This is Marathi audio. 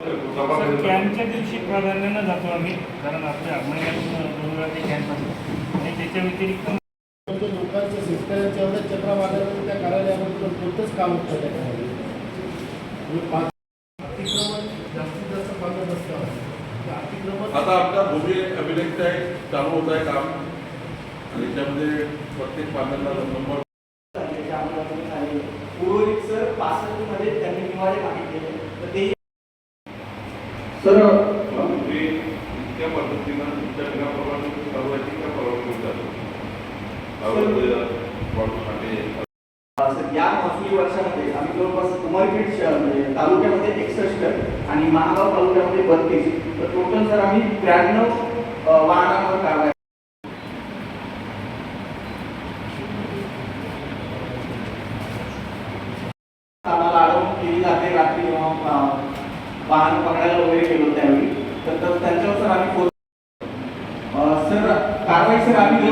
सर कॅनच्या दिवशी प्राधान्यानं जातो आम्ही कारण आपल्या महिन्यातून दोन वेळा ते कॅन असतो आणि त्याच्या व्यतिरिक्त लोकांचं शेतकऱ्यांच्या एवढ्या चक्रा मारल्यानंतर त्या कार्यालयामध्ये कोणतंच काम होत म्हणजे अतिक्रमण जास्तीत जास्त अतिक्रमण आता आमचा भूमी अभिलेखचा एक चालू होत आहे काम. आणि त्यामध्ये प्रत्येक पाण्याला नंबर उर्वरित सर पासष्टमध्ये त्यांनी निवाडे मागितलेले. तर ते सर इतक्या पद्धतीनं तुमच्या परवानगी का परवानगी सर या महसुली वर्षामध्ये आम्ही जवळपास उमरखेड शहर म्हणजे तालुक्यामध्ये एकसष्ट आणि महागाव तालुक्यामध्ये बत्तीस. तर टोटल सर आम्ही त्र्याण्णव वाहनांवर कारवाई वाहन पकडायला वगैरे गेलो त्यावेळी. तर तर त्यांच्यावर सर आम्ही सर कारवाई सर आम्ही